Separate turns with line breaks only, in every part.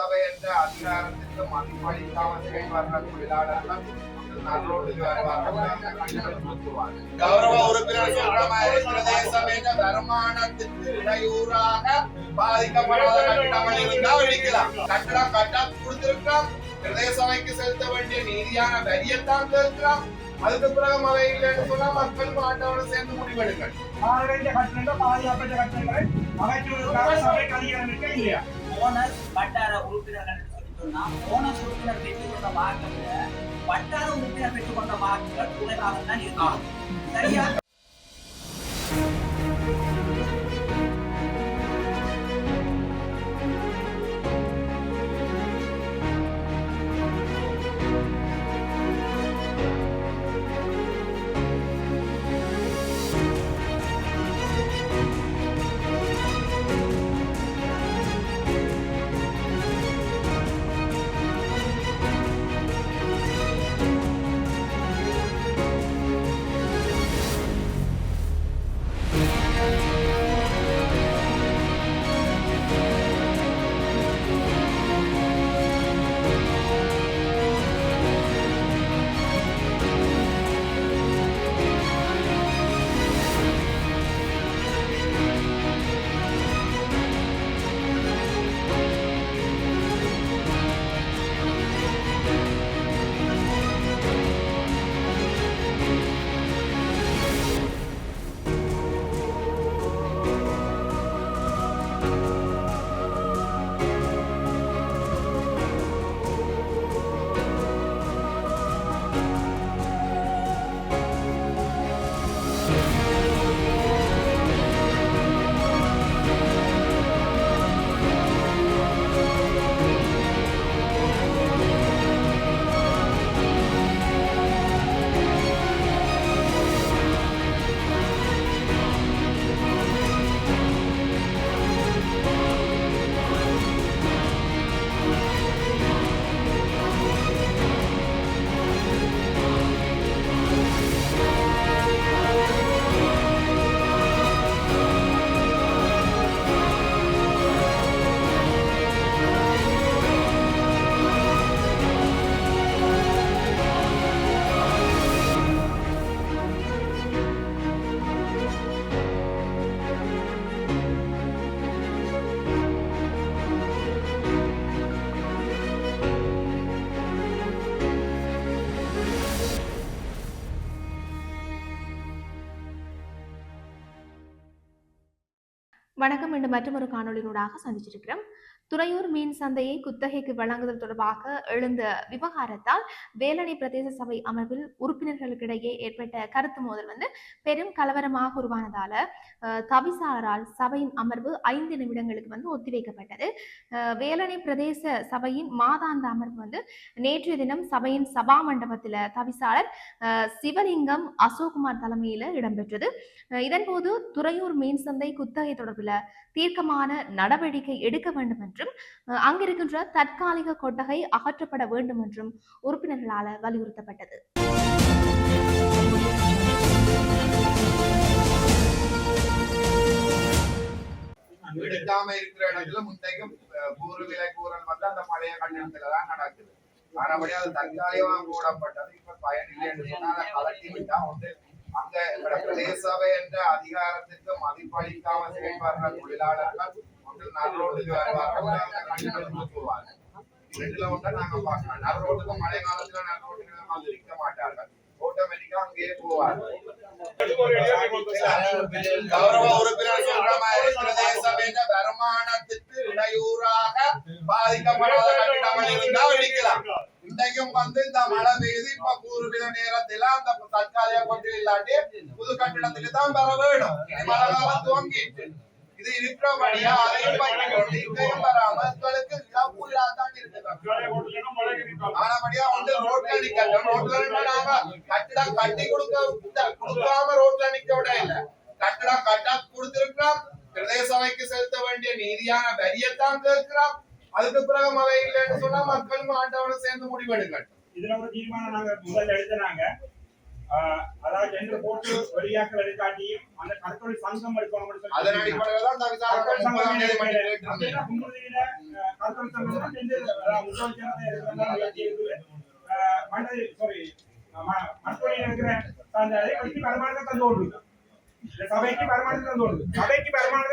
சபை என்ற அதிகாரத்திற்கு மதிப்பளிக்காமல் செயல்படுற தொழிலாளர்கள் கௌரவ உறுப்பினர் இடையூறாக பாதிக்கப்படாத இடிக்கலாம் கட்டடம் கட்டா கொடுத்திருக்கிறோம் பிரதேச சபைக்கு செலுத்த வேண்டிய நீதியான வரியத்தான் செலுத்துறோம் அதுக்கு பிறகு அவை இல்லைன்னு சொன்னா மக்கள் மாட்டவனை சேர்ந்து முடிவெடுங்கள்
பாதுகாப்பற்ற கட்டணங்களை அகற்றுவதற்காக சபைக்கு அதிகாரம் இருக்கா இல்லையா?
ஓனர் வட்டார உறுப்பினர்கள் சொல்லி சொன்னா ஓனர் உறுப்பினர் பெற்றுக்கொண்ட வாக்குல வட்டார உறுப்பினர் பெற்றுக்கொண்ட வாக்குகள் குறைவாக தான் இருக்கும் சரியா?
வணக்கம் இன்று மற்றொரு காணொளியினூடாக சந்திச்சிருக்கிறோம் துறையூர் மீன் சந்தையை குத்தகைக்கு வழங்குதல் தொடர்பாக எழுந்த விவகாரத்தால் வேலணை பிரதேச சபை அமர்வில் உறுப்பினர்களுக்கிடையே ஏற்பட்ட கருத்து மோதல் வந்து பெரும் கலவரமாக உருவானதால தவிசாளரால் சபையின் அமர்வு ஐந்து நிமிடங்களுக்கு வந்து ஒத்திவைக்கப்பட்டது. வேலணை பிரதேச சபையின் மாதாந்த அமர்வு வந்து நேற்றைய தினம் சபையின் சபா மண்டபத்தில் தவிசாளர் சிவலிங்கம் அசோக்குமார் தலைமையில் இடம்பெற்றது. இதன்போது துறையூர் மீன் சந்தை குத்தகை தொடர்பில் தீர்க்கமான நடவடிக்கை எடுக்க வேண்டும் என்றும் அங்கிருக்கின்ற தற்காலிக கொட்டகை அகற்றப்பட வேண்டும் என்றும் உறுப்பினர்களால் வலியுறுத்தப்பட்டது.
எடுக்காம இருக்கிற இடத்துல முன்னைக்கும் அஹ், கூறு விலை கூறல் வந்து அந்த பழைய கட்டணத்துல தான் நடக்குது. மறுபடியும் அது தற்காலிகமா கூடப்பட்டது இப்ப பயனில்லை என்று சொன்னா அதை கலட்டி விட்டா வந்து அந்த பிரதேசவை என்ற அதிகாரத்திற்கு மதிப்பளிக்காம செயல்படுற தொழிலாளர்கள் வந்து நடுரோட்டுக்கு வருவார்கள். அந்த கட்டணத்துக்கு போவாங்க ரெண்டுல ஒன்றா நாங்க பார்க்கலாம் நடுரோட்டுக்கு மழை காலத்துல நடுரோட்டுக்கு வந்து நிற்க மாட்டார்கள். ஆட்டோமேட்டிக்கா அங்கேயே போவார்கள். கௌரவ உறுப்பினர் சொல்ற மாதிரி பிரதேசம் வருமானத்திற்கு இடையூறாக பாதிக்கப்படாத கட்டிடங்கள் இருந்தால் இடிக்கலாம் இன்றைக்கும் வந்து இந்த மழை பெய்து இப்ப கூறுகிற நேரத்துல அந்த தற்காலிக கொண்டு இல்லாட்டி புது கட்டிடத்துக்கு தான் பெற வேணும் மழை காலம் துவங்கிட்டு இது இருக்கிறபடியா அதையும் பண்ணிக்கொண்டு இங்கேயும் வராம மக்களுக்கு இழப்பு இல்லாதான் இருக்குது ஆனபடியா வந்து ரோட்ல நிக்கட்டும் ரோட்ல நின்னாங்க கட்டிடம் கட்டி கொடுக்க கொடுக்காம ரோட்ல நிக்க விட இல்ல கட்டிடம் கட்டா கொடுத்திருக்கிறோம் பிரதேச சபைக்கு செலுத்த வேண்டிய நீதியான வரியத்தான் கேட்கிறோம் அதுக்கு பிறகு மழை இல்லைன்னு சொன்னா மக்கள் ஆண்டவனை சேர்ந்து முடிவெடுங்கள்
இதுல ஒரு தீர்மானம் நாங்க முதல்ல எழுதினாங்க அதாவது டெண்டர் போட்டு வெளியாக்கள் எடுக்காட்டியும் அந்த கடற்கொள் சங்கம் எடுக்கணும்னு சொல்லி
அதன் அடிப்படையில் தான்
கடற்கொள் சங்கம்
முப்பதாம் தேதி பண்ணி
எடுக்கிறது.
கேட்டிருந்தேன்.
அப்படின்னா கும்புறுதியில, ஆஹ், கடற்கொள் சங்கம் தான் டெண்டர், அதாவது முதலமைச்சராக இருக்கிறதா முயற்சி இருக்குது. ஆஹ், மண்டல sorry, ம- மண்புழையில் இருக்கிற அந்த இந்த சபைக்கு வருமானத்தை தந்து ஓடுது ಸಭೆಗೆ ಪರಮಾಣು ನೋಡುದು
ಸಭೆಗೆ ಪರಮಾಣು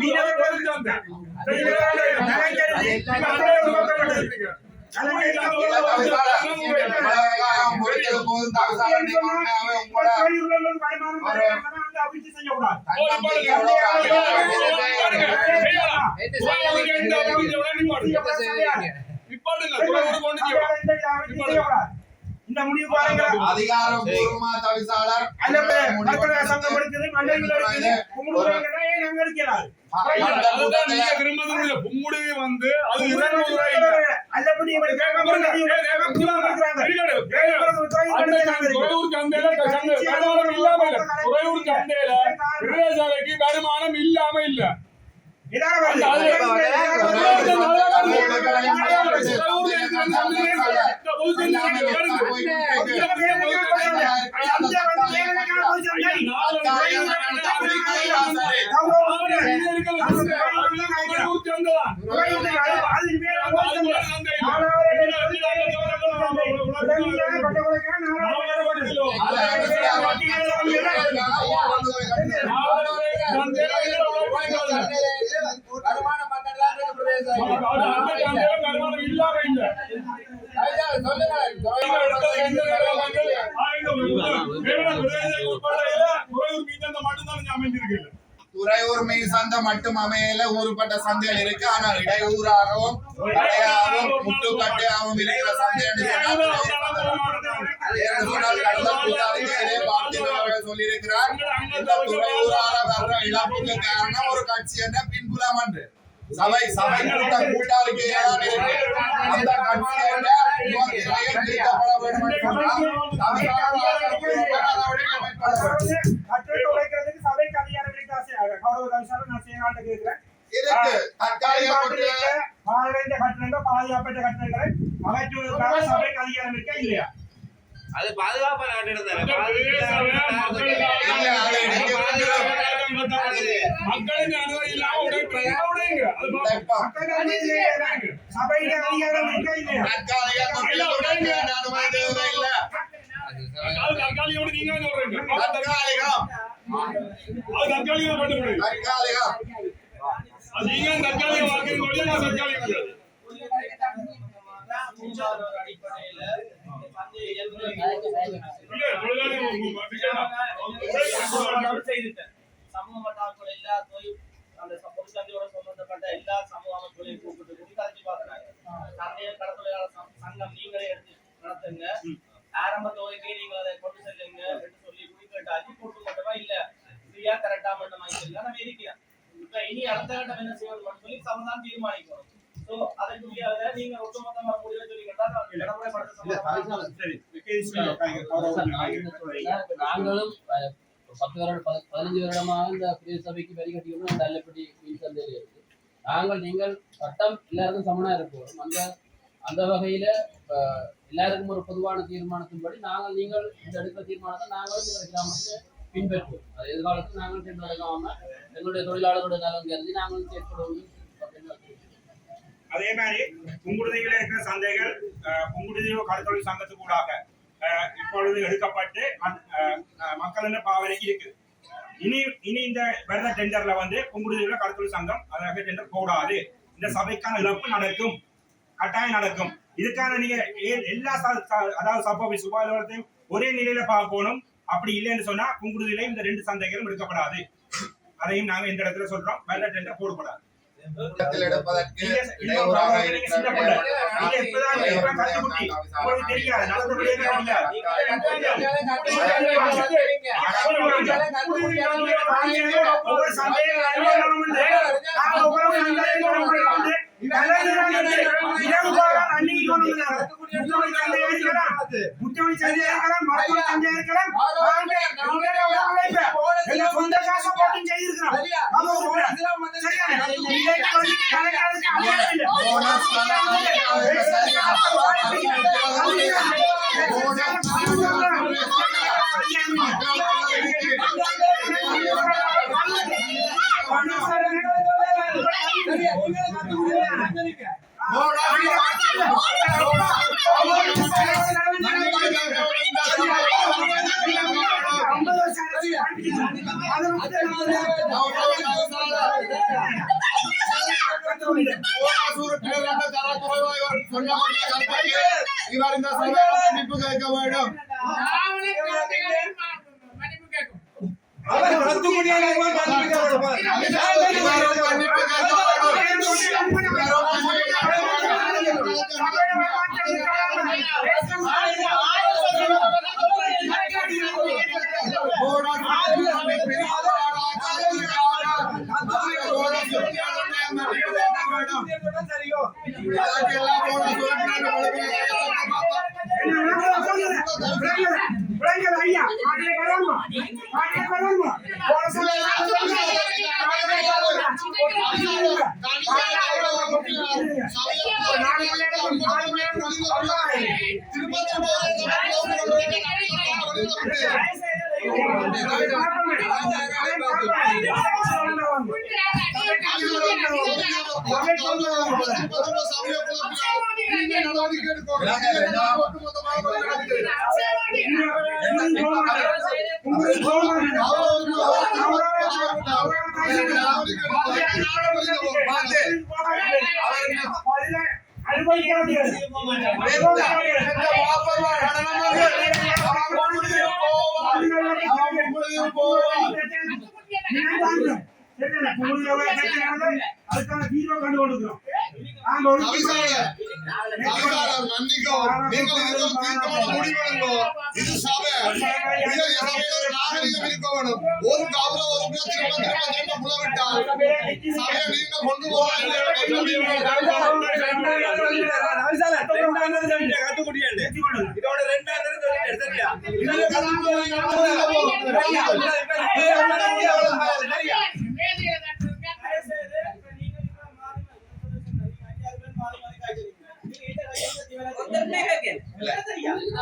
ಮೀನ ஐயா.
இந்த.
உங்களுக்கு
முடிவு பாருங்க
அதிகாரப்பூர்வமா தவிசாளர்
மக்கள் சங்கம் எடுக்குது மண்டலில் இருக்குது கும்பிடுறாங்கன்னா ஏன் நாங்க எடுக்கிறாரு
வந்து அது.
அல்லபடி
வருமானம் இல்லாம இல்ல. துறையூர் அந்த அது- துறையூர் சந்தை நல்லா வருது. துறையூர்ல இருக்கிற அந்த சந்தையில இந்த பொது சந்தைக்கு வருது. ஆவணம் இங்க இருக்கிற சந்தை. துறையூர் சந்தை தான். அது வேற சந்தை இல்ல. அந்த சந்தையில வருமானம் இல்லாம இல்ல
துறையூர் மீன் சந்தை மட்டும் அமையல ஊருப்பட்ட சந்தைகள் இருக்கு. ஆனா இடையூறாகவும் கடையாகவும் முட்டுக்கட்டையாகவும் இருக்கிற சந்தை என்று சொன்னால் சொல்லியிருக்கிறார். இந்த வர்ற இழப்புக்கு காரணம் ஒரு கட்சி என்ற பின்புலம் என்று சபை சபை கொடுத்த கூட்டாளிக்கு அந்த கட்சி என்ற முகத்திரையை திருத்தப்பட வேண்டும் என்று சொன்னால் தமிழ்நாடு நடவடிக்கை மேற்கொள்ள வேண்டும்.
சபைக்கு அதிகாரம் இருக்கா கௌரவ செய்யறான்னு கேட்கிறேன் பாதுகாப்பு கட்டணங்கள் பாதுகாப்பற்ற கட்டணங்களை அமைச்சுவதற்காக சபைக்கு அதிகாரம் இருக்கா இல்லையா
அது
வேண்டும்.
மக்களின் அனுமதி இல்லாம
அதிகாரம் இருக்கா இல்லையா
தற்காலிக
நீங்க சொல்றீங்க. அது தற்காலிகம் பண்ண முடியும்.
தற்காலிகம்.
அது நீங்க நான் தற்காலிகம் கிடையாது.
சமூக எல்லா தொழில் அந்த பொது சந்தையோட சம்பந்தப்பட்ட எல்லா சமூக அமைப்புகளையும் கூப்பிட்டு கூட்டி கலைச்சு பார்க்கறாங்க சந்தைய கடத்தொழிலாளர் சங்கம் நீங்களே எடுத்து நடத்துங்க. ஆரம்ப தொகைக்கு நீங்க அதை கொண்டு செல்லுங்க என்று சொல்லி குறிப்பிட்டாச்சு போட்டு மட்டுமா இல்ல ஃப்ரீயா கரெக்டா மட்டுமா இல்ல நம்ம இருக்கிறேன் இப்ப இனி அடுத்த கட்டம் என்ன செய்யணும் சொல்லி சமதான் தீர்மானிக்கணும் சோ நீங்க ஒட்டுமொத்தமா முடிவை.
நாங்களும் பத்து வருடம் பதினஞ்சு வருடமாக இந்த சபைக்கு வரி கட்டிக்கணும் அந்த அல்லப்பட்டி மீன் சந்தையில் இருக்கு நாங்கள் நீங்கள் சட்டம் எல்லாருக்கும் சமனா இருப்போம் அந்த அந்த வகையில அஹ், எல்லாருக்கும் ஒரு பொதுவான தீர்மானத்தின்படி நாங்கள் நீங்கள் இந்த எடுக்கிற தீர்மானத்தை நாங்களும் கிராமத்தை பின்பற்றும் அது எதிர்காலத்தில் நாங்கள் பின்தொடராம எங்களுடைய தொழிலாளர்களுடைய நலன் கருதி நாங்களும் செயற்படுவோம்
அதே மாதிரி புங்குடுதியில் இருக்கிற சந்தைகள் அஹ், புங்குடுதியோ கடற்தொழில் சங்கத்துக்கு கூடாக இப்பொழுது எடுக்கப்பட்டு ம- அஹ், அஹ், மக்களின் பாவனைக்கு இருக்கு. இனி இனி இந்த வருத டெண்டர்ல வந்து புங்குடுதியில கடற்தொழில் சங்கம் அதாவது டெண்டர் போடாது. இந்த சபைக்கான இழப்பு நடக்கும். கட்டாயம் நடக்கும். இதுக்கான நீங்க எல்லா அதாவது சபை சுகாதாரத்தையும் ஒரே நிலையில பார்க்கணும் அப்படி இல்லைன்னு சொன்னா புங்குடுதியில இந்த ரெண்டு சந்தைகளும் எடுக்கப்படாது. அதையும் நாங்க இந்த இடத்துல சொல்றோம். வருட டெண்டர் போடப்படாது ஒவ்வொரு சந்தையும் அனுபவம் சந்தையா இருக்கலாம் மருத்துவ சந்தையா இருக்கலாம் எங்க சொந்த போட்டு செய்திருக்கிறோம் இவர் இந்த இன்னைக்கு வந்து கலைஞருக்கு இல்லை.
போனஸ் வழங்குவதற்காக சரியான
ஐம்பது வருஷம் அரசு வாழ்க்கை. அதை வந்து
இவர் இந்த
அனுபவிக்க முடியாது அதுக்கான தீர்வை கண்டு கொடுக்கிறோம் ஒரு
இது சபை. நாகரிகம் இருக்க வேணும். ஒரு கௌரவ உறுப்பினர் திரும்ப திரும்ப திரும்ப புலவிட்டால் சபையை நீங்க கொண்டு
இதோட ரெண்டாவது சரியா
இதுதான் மைக்ரோன்.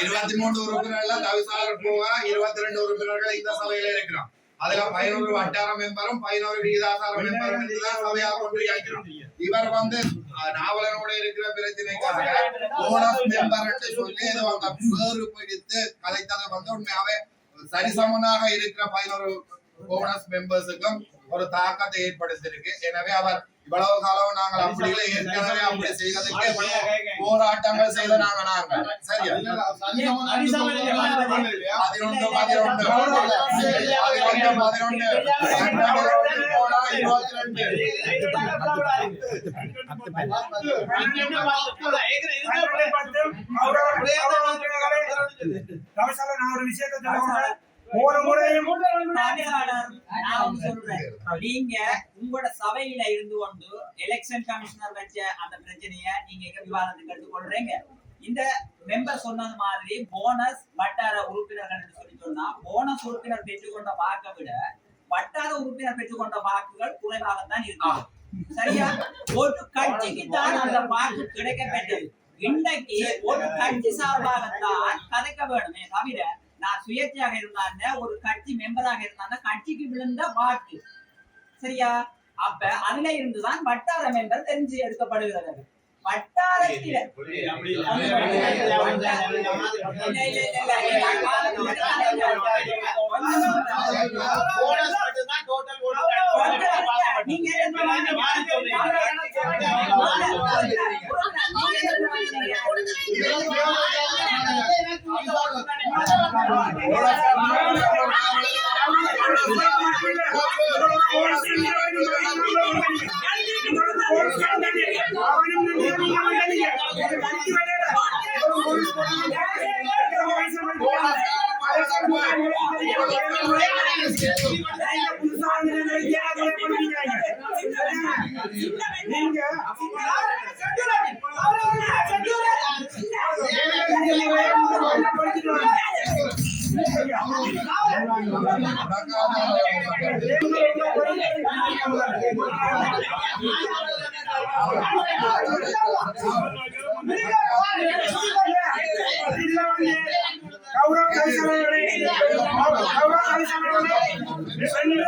இருபத்தி மூணு உறுப்பினர்கள் தவிசாளர் போக இருபத்தி ரெண்டு உறுப்பினர்கள் இந்த சபையில இருக்கிறோம் அதுல பதினோரு வட்டார மெம்பரும் பதினோரு விகிதாசார மெம்பரும் இதுதான் சபையாக கொண்டு இருக்கிறோம் இவர் வந்து நாவலனோட இருக்கிற பிரச்சனைக்காக போனஸ் மெம்பர் சொல்லி ஏதோ அந்த பேரு பிடித்து கதைத்ததை வந்து உண்மையாவே சரிசமனாக இருக்கிற பதினோரு போனஸ் மெம்பர்ஸுக்கும் ஒரு தாக்கத்தை ஏற்படுத்தியிருக்கு எனவே அவர் இவ்வளவு காலம் நாங்கள் அப்படி இல்லை ஏற்கனவே அப்படி செய்ததுக்கு போராட்டங்கள் செய்த நாங்க நாங்க சரியா பதினொன்று பதினொன்று பதினொன்று பதினொன்று போனா இருபத்தி ரெண்டு
தவசால நான் ஒரு விஷயத்தை போன முறையும்
நான் ஒண்ணு சொல்றேன். நீங்க உங்களோட சபையில இருந்து கொண்டு எலெக்ஷன் கமிஷனர் வச்ச அந்த பிரச்சனைய நீங்க எங்க விவாதத்துக்கு எடுத்துக்கொள்றீங்க? இந்த மெம்பர் சொன்னது மாதிரி போனஸ் வட்டார உறுப்பினர்கள் என்று சொல்லி சொன்னா போனஸ் உறுப்பினர் பெற்றுக்கொண்ட வாக்கை விட வட்டார உறுப்பினர் பெற்றுக்கொண்ட வாக்குகள் குறைவாகத்தான் இருக்கு. சரியா? ஒரு கட்சிக்கு தான் அந்த வாக்கு கிடைக்க பெற்றது இன்றைக்கு ஒரு கட்சி சார்பாகத்தான் கதைக்க வேணுமே தவிர நான் சுயேட்சையாக இருந்தாங்க ஒரு கட்சி மெம்பராக இருந்தாங்க கட்சிக்கு விழுந்த வாக்கு சரியா அப்ப அதுல இருந்துதான் வட்டார மெம்பர் தெரிஞ்சு எடுக்கப்படுகிறது வட்டாரத்தில நீங்க
கௌரவ கரிசனங்களே கௌரவ கரிசனங்களே சென்ற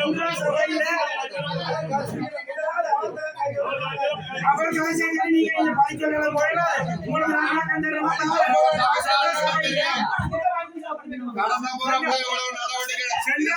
சென்ற சபையில அவர் கரிசனங்களை நீங்க இந்த போயில உங்களுக்கு
நடவடிக்கை
சென்ற